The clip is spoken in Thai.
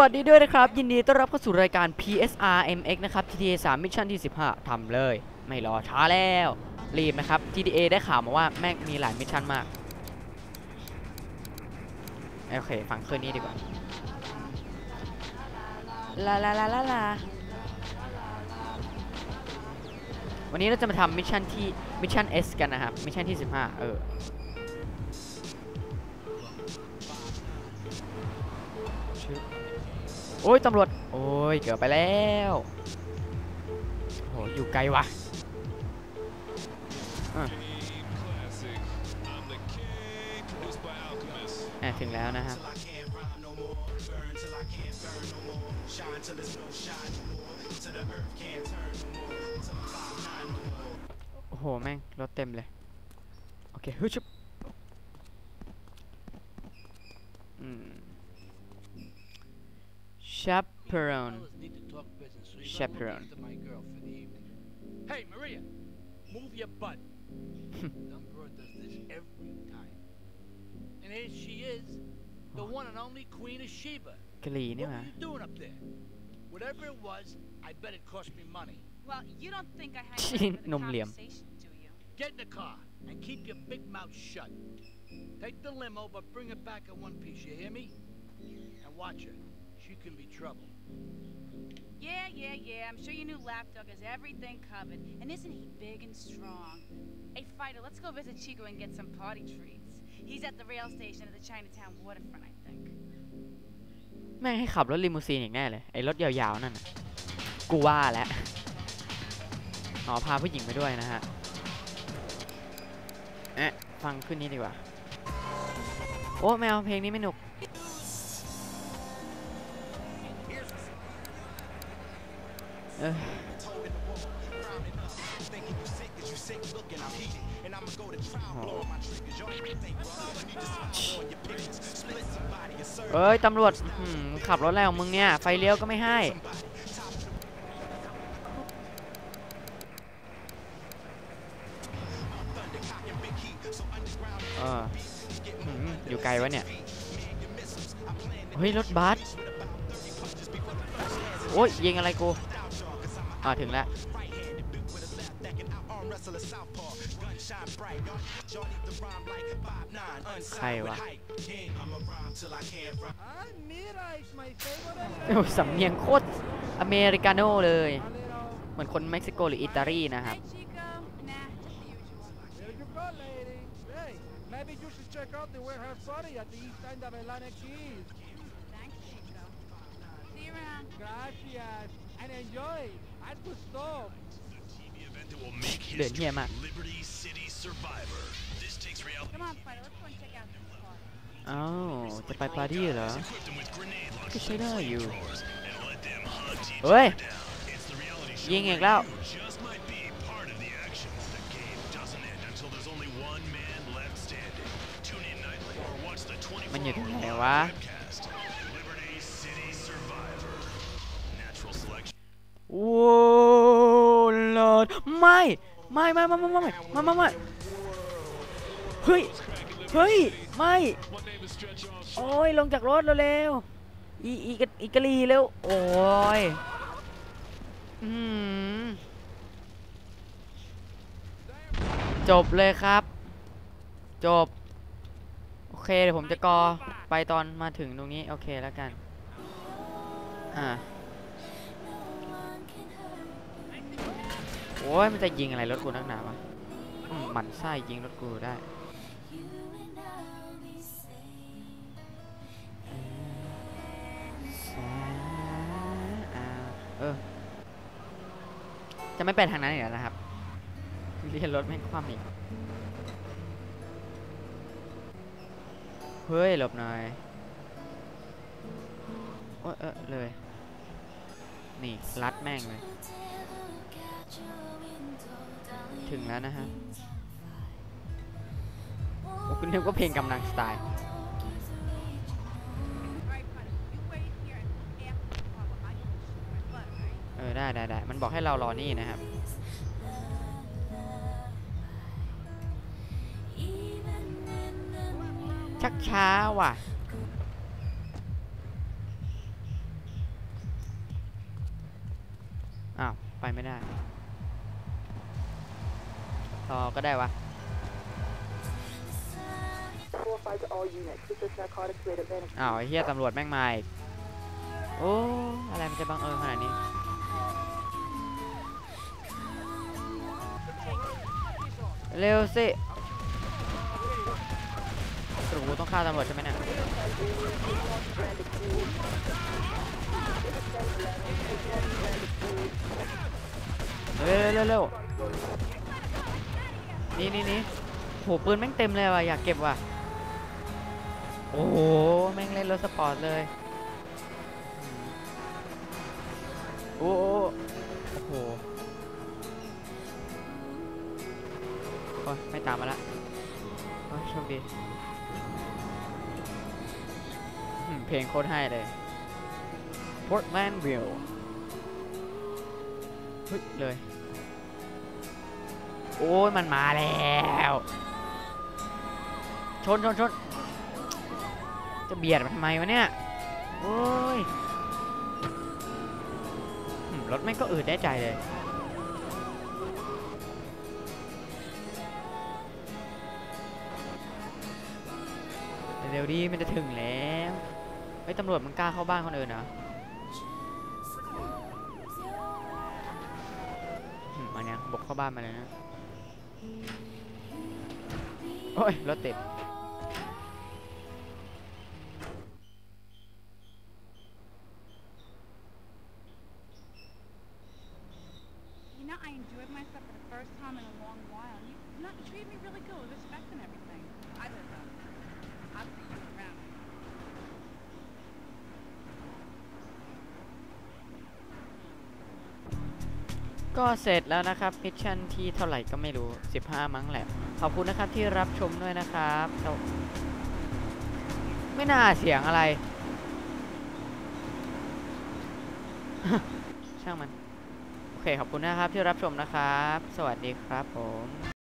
วัสดีด้วยนะครับ ยินดีต้อนรับเข้าสู่รายการ PSR MX นะครับ GTA 3มิชชั่นที่ 15ทำเลย ไม่รอช้าแล้ว รีบนะครับ GTA ได้ข่าวมาว่าแม่งมีหลายมิชชั่นมาก โอเค ฟังคืนนี้ดีกว่า ลาลาลาลาลาวันนี้เราจะมาทำมิชชั่นที่มิชชั่น S กันนะครับ มิชชั่นที่ 15 เออ โอ้ยตำรวจ โอ้ยเกือบไปแล้วโหอยู่ไกลวะอะอะถึงแล้วนะครับโอ้โห แม่ง รถเต็มเลย โอเคฮึชบอืม Chaperone. Chaperone. Hey, Maria, move your butt. Does this every time. And here she is, the one and only Queen of Sheba. Clean, what are you doing up there? Whatever it was, I bet it cost me money. Well, you don't think I had time the conversation, do you? Get in the car and keep your big mouth shut. Take the limo, but bring it back in one piece, you hear me? And watch her. She can be trouble. Yeah, yeah, yeah. I'm sure your new lapdog has everything covered. And isn't he big and strong? Hey, Fighter, let's go visit Chico and get some party treats. He's at the rail station at the Chinatown waterfront, I think. แม่งให้ขับรถลิมูซีนอีกแน่เลย ไอ้รถยาวๆนั่นน่ะกูว่าแล้วอ๋อพาผู้หญิงไปด้วยนะฮะเอ๊ะฟังขึ้นนี้ดีกว่า โอ้ไม่เอาเพลงนี้ไม่หนุก เออเอ้ยตำรวจขับรถอะไรของมึงเนี่ย ไฟเลี้ยวก็ไม่ให้เอออื้อหืออยู่ไกลวะเนี่ย เฮ้ย รถบัสโอ้ยยิงอะไรกู อ่าถึงแล้วใครวะโอ้ยสำเนียงโคตรอเมริกาโน่เลย เหมือนคนเม็กซิโกหรืออิตาลีนะครับ Hey, Chico. Nah, just the usual. There you go, lady. Hey, maybe you should check out the warehouse party at the east end of Atlantic Keys. Thanks, Chico. See you around. Gracias. And enjoy. เดือดเหี้ยมากอ้าวจะไปปาร์ตี้เหรอ ก็ใช้ได้อยู่ เฮ้ย ยิงอีกแล้ว มันอยู่ตรงไหนวะ โอ้ลอดไม่ไม่ไม่ไม่ไม่ไม่ไม่ไม่ไม่ไม่เฮ้ยเฮ้ยไม่โอ้ยลงจากรถเร็วๆอีอีกอีกะลีเร็วโอ้ยอืมจบเลยครับ จบ โอเคเดี๋ยวผมจะกอไปตอนมาถึงตรงนี้ โอเคแล้วกัน อ่า โอ้ยมันจะยิงอะไรรถกูนักหนาวะมหมันไส้ยิงรถกูได้เออจะไม่ไปทางนั้นอีกแล้วนะครับเรียนรถไม่คว่ำอีกเฮ้ยหลบหน่อยโอ้ยเออเลย นี่รัดแม่งเลยึงแล้วนะฮะคุณเทมก็เพลงกำลังสไตล์เออได้ได้ได้มันบอกให้เรารอนี่นะครับชักช้าว่ะอ้าว ไปไม่ได้ รอก็ได้วะ อ้าวไอ้เฮียตำรวจแม่งมาอีกโอ้อะไรมันจะบังเอิญขนาดนี้เร็วสิสรุปกูต้องฆ่าตำรวจใช่ไหมเนี่ยเร็วเร็วเร็ว นี่นี่นี่โหปืนแม่งเต็มเลยว่ะอยากเก็บว่ะ โอ้โหแม่งเล่นรถสปอร์ตเลย โอ้โหโอ้ยไม่ตามมาละโอ้ยโชคดีเพลงโคตรให้เลย Portlandville เฮ้ยเลย โอ้ยมันมาแล้ว ชนชนชนจะเบียดมันทำไมวะเนี่ยโอ้ยรถแม่งก็อืดได้ใจเลย เร็วดีมันจะถึงแล้วเฮ้ตำรวจมันกล้าเข้าบ้านคนอื่นเหรอมอันเนี้ยบุกเข้าบ้านมาเลยนะ โอ้ยรถติด ก็เสร็จแล้วนะครับมิชชั่นที่เท่าไหร่ก็ไม่รู้ 15 มั้งแหละ ขอบคุณนะครับที่รับชมด้วยนะครับ ไม่น่าเสียงอะไร ช่างมัน โอเค ขอบคุณนะครับที่รับชมนะครับ สวัสดีครับผม